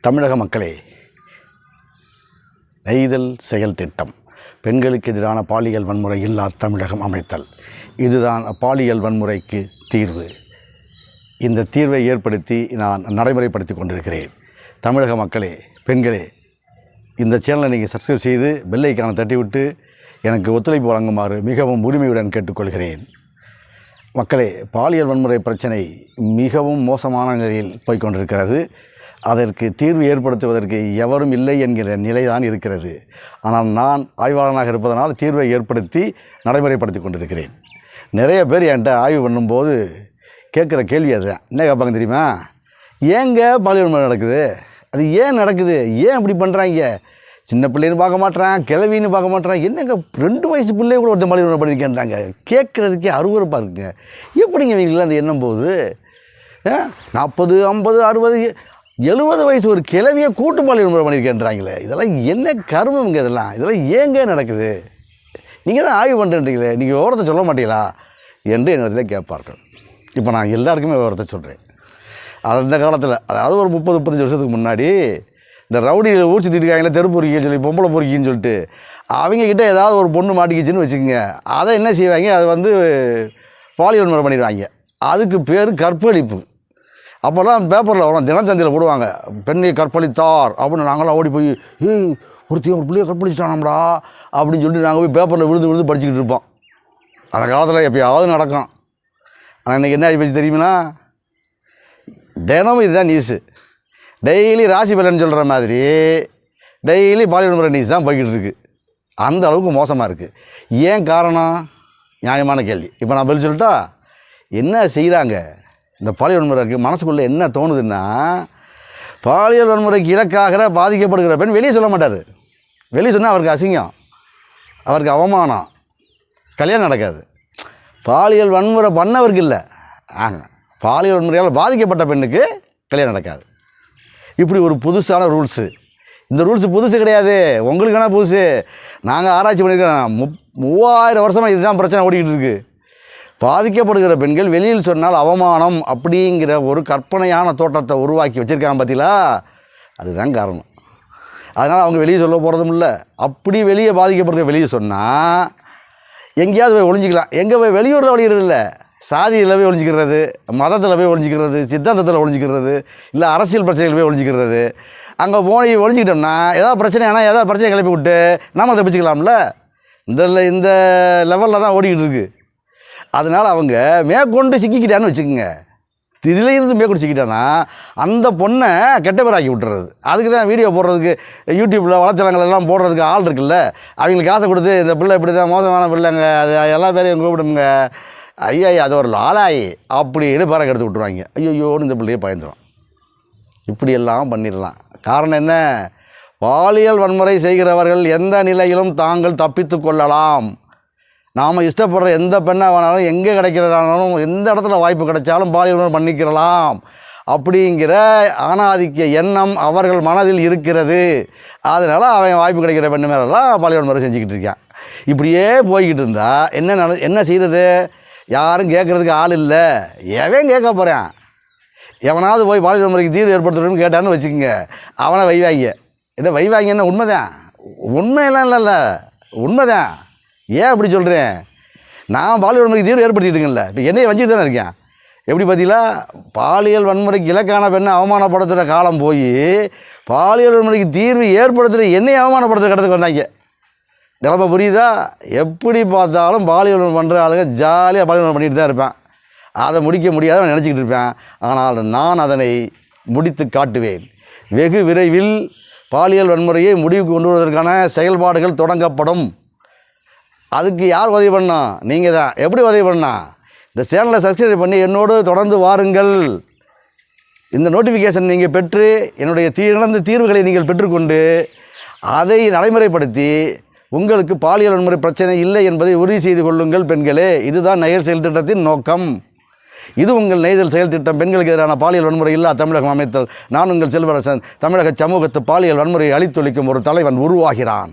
தமிழக மக்களே நெய்தல் செயல் திட்டம் பெண்களுக்கு எதிரான பாலியல் வன்முறை இல்லா தமிழகம் அமைத்தல். இதுதான் பாலியல் வன்முறைக்கு தீர்வு. இந்த தீர்வை ஏற்படுத்தி நான் நடைமுறைப்படுத்தி கொண்டிருக்கிறேன். தமிழக மக்களே பெண்களே இந்த சேனலை நீங்கள் சப்ஸ்கிரைப் செய்து பெல்லைக்கான தட்டிவிட்டு எனக்கு ஒத்துழைப்பு வழங்குமாறு மிகவும் உரிமையுடன் கேட்டுக்கொள்கிறேன். மக்களே பாலியல் வன்முறை பிரச்சனை மிகவும் மோசமான நிலையில் போய்க்கொண்டிருக்கிறது அதற்கு தீர்வு ஏற்படுத்துவதற்கு எவரும் இல்லை என்கிற நிலைதான் இருக்கிறது. ஆனால் நான் ஆய்வாளனாக இருப்பதனால் தீர்வை ஏற்படுத்தி நடைமுறைப்படுத்தி கொண்டிருக்கிறேன். நிறைய பேர் என்கிட்ட ஆய்வு பண்ணும்போது கேட்குற கேள்வி அது. என்ன கேட்பாங்க தெரியுமா? ஏங்க பாலியல் நடக்குது? அது ஏன் நடக்குது? ஏன் இப்படி பண்ணுறாங்க சின்ன பிள்ளைன்னு பார்க்க மாட்டேறான் கிழவின்னு பார்க்க மாட்டேறான் என்னங்க ரெண்டு வயசு பிள்ளைய கூட ஒருத்தன் பாலியல் பண்ணியிருக்கேன்றாங்க? கேட்குறதுக்கே அருவருப்பாக இருக்குங்க. எப்படிங்க இவங்களாம் அந்த எண்ணம் போகுது? நாற்பது ஐம்பது அறுபது எழுபது வயசு ஒரு கிழவியை கூட்டு பாலியல் முறை பண்ணியிருக்கேன்றாங்களே இதெல்லாம் என்ன கர்மங்க இதெல்லாம்? இதெல்லாம் ஏங்க நடக்குது? நீங்கள் தான் ஆய்வு பண்ணுறீங்களே நீங்கள் விவரத்தை சொல்ல மாட்டீங்களா? என்று என்னிடத்தில் கேட்பார்கள். இப்போ நான் எல்லாருக்குமே விவரத்தை சொல்கிறேன் அந்த காலத்தில் அதாவது ஒரு முப்பது முப்பத்தஞ்சு வருஷத்துக்கு முன்னாடி இந்த ரவுடியில் ஊர் சுற்றிருக்காங்களே தெரு பொறுக்கின்னு சொல்லி பொம்பளை பொறுக்கின்னு சொல்லிட்டு அவங்கக்கிட்ட ஏதாவது ஒரு பொண்ணு மாட்டிக்கிச்சுன்னு வச்சுக்கோங்க. அதை என்ன செய்வாங்க? அது வந்து பாலியல் முறை பண்ணிடுவாங்க. அதுக்கு பேர் கற்பழிப்பு. அப்போல்லாம் பேப்பரில் வரும் தினத்தந்தியில் போடுவாங்க பெண்ணை கற்பழித்தார் அப்படின்னு நாங்களாம் ஓடி போய் ஏய் ஒருத்தையும் ஒரு பிள்ளைய கற்பழிச்சிட்டானாம்டா அப்படின்னு சொல்லி நாங்கள் போய் பேப்பரில் விழுந்து விழுந்து படிச்சுக்கிட்டு இருப்போம். அந்த காலத்தில் எப்பயாவது நடக்கும். ஆனால் இன்றைக்கி என்ன ஆகி போச்சு தெரியுமா தினமும் இதுதான் நியூஸு டெய்லி ராசி பலன் சொல்கிற மாதிரி டெய்லி பாலியல் முறை நியூஸ் தான் போய்கிட்டு இருக்குது அந்த அளவுக்கு மோசமாக இருக்குது ஏன் காரணம்? நியாயமான கேள்வி. இப்போ நான் பதில் சொல்லிட்டா என்ன செய்கிறாங்க இந்த பாலியல் வன்முறைக்கு மனசுக்குள்ளே என்ன தோணுதுன்னா பாலியல் வன்முறைக்கு இலக்காகிற பாதிக்கப்படுகிற பெண் வெளியே சொல்ல மாட்டார். வெளியே சொன்னால் அவருக்கு அசிங்கம். அவருக்கு அவமானம். கல்யாணம் நடக்காது. பாலியல் வன்முறை பண்ணவருக்கு இல்லை. ஆங்க பாலியல் வன்முறையால் பாதிக்கப்பட்ட பெண்ணுக்கு கல்யாணம் நடக்காது. இப்படி ஒரு புதுசான ரூல்ஸு. இந்த ரூல்ஸ் புதுசு கிடையாது. உங்களுக்கான புதுசு. நாங்கள் ஆராய்ச்சி பண்ணியிருக்கோம் முப் மூவாயிரம் வருஷமாக இதுதான் பிரச்சனை ஓடிக்கிட்டு இருக்குது பாதிக்கப்படுகிற பெண்கள் வெளியில் சொன்னால் அவமானம் அப்படிங்கிற ஒரு கற்பனையான தோட்டத்தை உருவாக்கி வச்சுருக்காங்க பார்த்தீங்களா? அதுதான் காரணம். அதனால் அவங்க வெளியே சொல்ல போகிறதும் இல்லை. அப்படி வெளியே பாதிக்கப்படுகிற வெளியே சொன்னால் எங்கேயாவது போய் ஒழிஞ்சிக்கலாம் எங்கே போய் வெளியூரில் ஒழிகிறது இல்லை. சாதியில் போய் ஒழிஞ்சிக்கிறது மதத்தில் போய் ஒழிஞ்சிக்கிறது சித்தாந்தத்தில் ஒழிஞ்சிக்கிறது இல்லை அரசியல் பிரச்சனைகள் போய் ஒழிஞ்சிக்கிறது அங்கே போய் ஒழிஞ்சிக்கிட்டோம்னா ஏதாவது பிரச்சனை ஆனால் ஏதாவது பிரச்சனை கிளப்பி விட்டு நாம் தப்பிச்சுக்கலாம்ல. இந்த இந்த லெவலில் தான் ஓடிக்கிட்டு இருக்குது அதனால் அவங்க மேற்கொண்டு சிக்கிக்கிட்டான்னு வச்சுக்கோங்க. இதில் இருந்து மேற்கொண்டு சிக்கிட்டானா அந்த பொண்ணை கெட்ட பேராக்கி விட்டுறது. அதுக்கு தான் வீடியோ போடுறதுக்கு யூடியூப்பில் வலைத்தளங்கள் எல்லாம் போடுறதுக்கு ஆள் இருக்குல்ல. அவங்களுக்கு காசை கொடுத்து இந்த பிள்ளை இப்படி தான் மோசமான பிள்ளைங்க அது எல்லா பேரையும் கூப்பிடுங்க. ஐயா அது ஒரு லாலாயி. அப்படின்னு பேரை எடுத்து விட்டுருவாங்க. ஐயோன்னு இந்த பிள்ளையே பயந்துடும் இப்படியெல்லாம் பண்ணிடலாம். காரணம் என்ன? பாலியல் வன்முறை செய்கிறவர்கள் எந்த நிலையிலும் தாங்கள் தப்பித்து கொள்ளலாம். நாம் இஷ்டப்படுற எந்த பெண்ணாக வேணாலும் எங்கே கிடைக்கிறதாலும் எந்த இடத்துல வாய்ப்பு கிடைச்சாலும் பாலியல் பண்ணிக்கிறலாம். அப்படிங்கிற ஆணாதிக்க எண்ணம் அவர்கள் மனதில் இருக்கிறது. அதனால் அவன் வாய்ப்பு கிடைக்கிற பெண்ணு மேலெல்லாம் பாலியல் முறை செஞ்சுக்கிட்டு இருக்கான். இப்படியே போய்கிட்டு இருந்தா என்ன நட என்ன செய்கிறது யாரும் கேட்குறதுக்கு ஆள் இல்லை. எவன் கேட்க போகிறான் எவனாவது போய் பாலியல் முறைக்கு தீர்வு ஏற்படுத்தணும்னு கேட்டான்னு வச்சுக்கோங்க. அவனை வைவாங்க. என்ன வைவாங்க என்ன உண்மைதான்? உண்மையெல்லாம் இல்லைல்ல. உண்மைதான். ஏன் அப்படி சொல்கிறேன் நான் பாலியல் வன்முறைக்கு தீர்வு ஏற்படுத்திட்டு இருக்கேன்ல. இப்போ என்னையை வஞ்சிட்டு தானே இருக்கேன். எப்படி பார்த்தீங்களா பாலியல் வன்முறைக்கு இலக்கான பெண்ணை அவமானப்படுத்துகிற காலம் போய் பாலியல் வன்முறைக்கு தீர்வு ஏற்படுத்துகிற என்னையை அவமானப்படுத்துகிற கடத்துக்கு வந்தாங்க. நிலமை புரியுதா? எப்படி பார்த்தாலும் பாலியல் பண்ணுற ஆளுங்க ஜாலியாக பாலியல் பண்ணிட்டு தான் இருப்பேன். அதை முடிக்க முடியாத நினச்சிக்கிட்டு இருப்பேன். ஆனால் நான் அதனை முடித்து காட்டுவேன். வெகு விரைவில் பாலியல் வன்முறையை முடிவுக்கு கொண்டு வருவதற்கான செயல்பாடுகள் தொடங்கப்படும். அதுக்கு யார் உதவி பண்ணா? நீங்கள் தான். எப்படி உதவி பண்ணா? இந்த சேனலை சப்ஸ்கிரைப் பண்ணி என்னோடு தொடர்ந்து வாருங்கள். இந்த நோட்டிஃபிகேஷன் நீங்கள் பெற்று என்னுடைய தீ தீர்வுகளை நீங்கள் பெற்றுக்கொண்டு அதை நடைமுறைப்படுத்தி உங்களுக்கு பாலியல் வன்முறை பிரச்சனை இல்லை என்பதை உறுதி செய்து கொள்ளுங்கள் பெண்களே. இதுதான் நெயல் செயல் திட்டத்தின் நோக்கம். இது உங்கள் நெய்தல் செயல் திட்டம். பெண்களுக்கு எதிரான பாலியல் வன்முறை இல்லா தமிழகம் அமைத்தல். நான் உங்கள் செல்வரசன். தமிழக சமூகத்து பாலியல் வன்முறையை அழித்தொழிக்கும் ஒரு தலைவன் உருவாகிறான்.